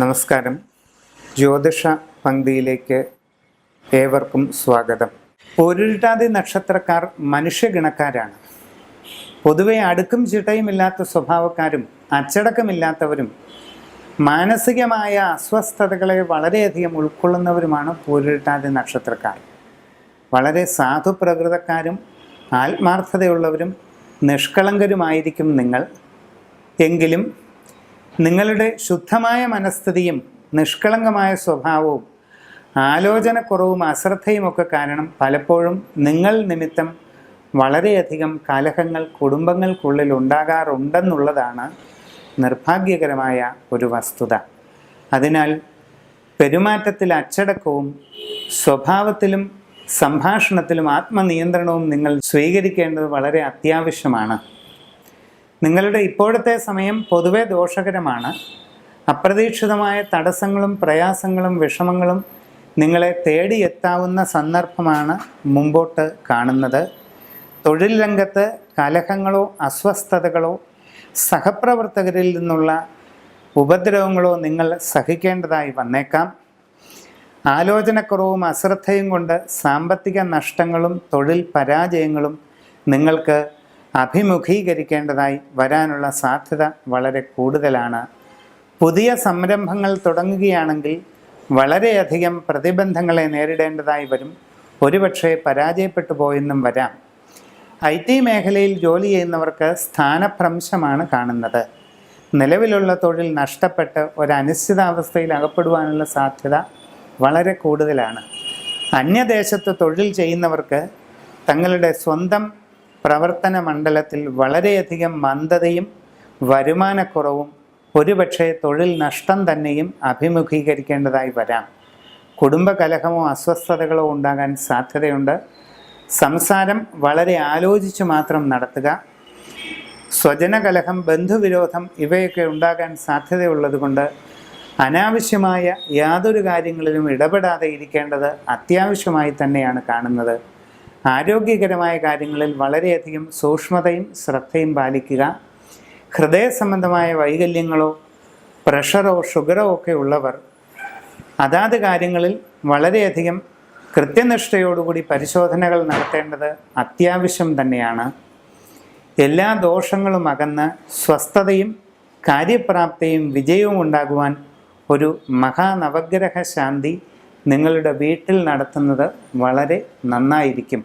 നമസ്കാരം. ജ്യോതിഷ പങ്ക്തിയിലേക്ക് ഏവർക്കും സ്വാഗതം. പൊരുട്ടാതി നക്ഷത്രക്കാർ മനുഷ്യഗണക്കാരാണ്. പൊതുവെ അടുക്കും ചിട്ടയുമില്ലാത്ത സ്വഭാവക്കാരും അച്ചടക്കമില്ലാത്തവരും മാനസികമായ അസ്വസ്ഥതകളെ വളരെയധികം ഉൾക്കൊള്ളുന്നവരുമാണ് പൊരുട്ടാതി നക്ഷത്രക്കാർ. വളരെ സാധുപ്രകൃതക്കാരും ആത്മാർത്ഥതയുള്ളവരും നിഷ്കളങ്കരുമായിരിക്കും നിങ്ങൾ. എങ്കിലും നിങ്ങളുടെ ശുദ്ധമായ മനസ്ഥിതിയും നിഷ്കളങ്കമായ സ്വഭാവവും ആലോചനക്കുറവും അശ്രദ്ധയുമൊക്കെ കാരണം പലപ്പോഴും നിങ്ങൾ നിമിത്തം വളരെയധികം കലഹങ്ങൾ കുടുംബങ്ങൾക്കുള്ളിൽ ഉണ്ടാകാറുണ്ടെന്നുള്ളതാണ് നിർഭാഗ്യകരമായ ഒരു വസ്തുത. അതിനാൽ പെരുമാറ്റത്തിൽ അച്ചടക്കവും സ്വഭാവത്തിലും സംഭാഷണത്തിലും ആത്മനിയന്ത്രണവും നിങ്ങൾ സ്വീകരിക്കേണ്ടത് വളരെ അത്യാവശ്യമാണ്. നിങ്ങളുടെ ഇപ്പോഴത്തെ സമയം പൊതുവെ ദോഷകരമാണ്. അപ്രതീക്ഷിതമായ തടസ്സങ്ങളും പ്രയാസങ്ങളും വിഷമങ്ങളും നിങ്ങളെ തേടിയെത്താവുന്ന സന്ദർഭമാണ് മുമ്പോട്ട് കാണുന്നത്. തൊഴിൽ രംഗത്ത് കലഹങ്ങളോ അസ്വസ്ഥതകളോ സഹപ്രവർത്തകരിൽ നിന്നുള്ള ഉപദ്രവങ്ങളോ നിങ്ങൾ സഹിക്കേണ്ടതായി വന്നേക്കാം. ആലോചനക്കുറവും അശ്രദ്ധയും കൊണ്ട് സാമ്പത്തിക നഷ്ടങ്ങളും തൊഴിൽ പരാജയങ്ങളും നിങ്ങൾക്ക് അഭിമുഖീകരിക്കേണ്ടതായി വരാനുള്ള സാധ്യത വളരെ കൂടുതലാണ്. പുതിയ സംരംഭങ്ങൾ തുടങ്ങുകയാണെങ്കിൽ വളരെയധികം പ്രതിബന്ധങ്ങളെ നേരിടേണ്ടതായി വരും. ഒരുപക്ഷെ പരാജയപ്പെട്ടു പോയെന്നും വരാം. ഐ ടി മേഖലയിൽ ജോലി ചെയ്യുന്നവർക്ക് സ്ഥാനഭ്രംശമാണ് കാണുന്നത്. നിലവിലുള്ള തൊഴിൽ നഷ്ടപ്പെട്ട് ഒരു അകപ്പെടുവാനുള്ള സാധ്യത വളരെ കൂടുതലാണ്. അന്യദേശത്ത് തൊഴിൽ ചെയ്യുന്നവർക്ക് തങ്ങളുടെ സ്വന്തം പ്രവർത്തന മണ്ഡലത്തിൽ വളരെയധികം മന്ദതയും വരുമാനക്കുറവും ഒരുപക്ഷെ തൊഴിൽ നഷ്ടം തന്നെയും അഭിമുഖീകരിക്കേണ്ടതായി വരാം. കുടുംബകലഹമോ അസ്വസ്ഥതകളോ ഉണ്ടാകാൻ സാധ്യതയുണ്ട്. സംസാരം വളരെ ആലോചിച്ച് മാത്രം നടത്തുക. സ്വജനകലഹം ബന്ധുവിരോധം ഇവയൊക്കെ ഉണ്ടാകാൻ സാധ്യതയുള്ളതുകൊണ്ട് അനാവശ്യമായ യാതൊരു കാര്യങ്ങളിലും ഇടപെടാതെ ഇരിക്കേണ്ടത് അത്യാവശ്യമായി തന്നെയാണ് കാണുന്നത്. ആരോഗ്യകരമായ കാര്യങ്ങളിൽ വളരെയധികം സൂക്ഷ്മതയും ശ്രദ്ധയും പാലിക്കുക. ഹൃദയ സംബന്ധമായ വൈകല്യങ്ങളോ പ്രഷറോ ഷുഗറോ ഒക്കെ ഉള്ളവർ അതാത് കാര്യങ്ങളിൽ വളരെയധികം കൃത്യനിഷ്ഠയോടുകൂടി പരിശോധനകൾ നടത്തേണ്ടത് അത്യാവശ്യം തന്നെയാണ്. എല്ലാ ദോഷങ്ങളും അകന്ന് സ്വസ്ഥതയും കാര്യപ്രാപ്തിയും വിജയവും ഉണ്ടാകുവാൻ ഒരു മഹാനവഗ്രഹ ശാന്തി നിങ്ങളുടെ വീട്ടിൽ നടത്തുന്നത് വളരെ നന്നായിരിക്കും.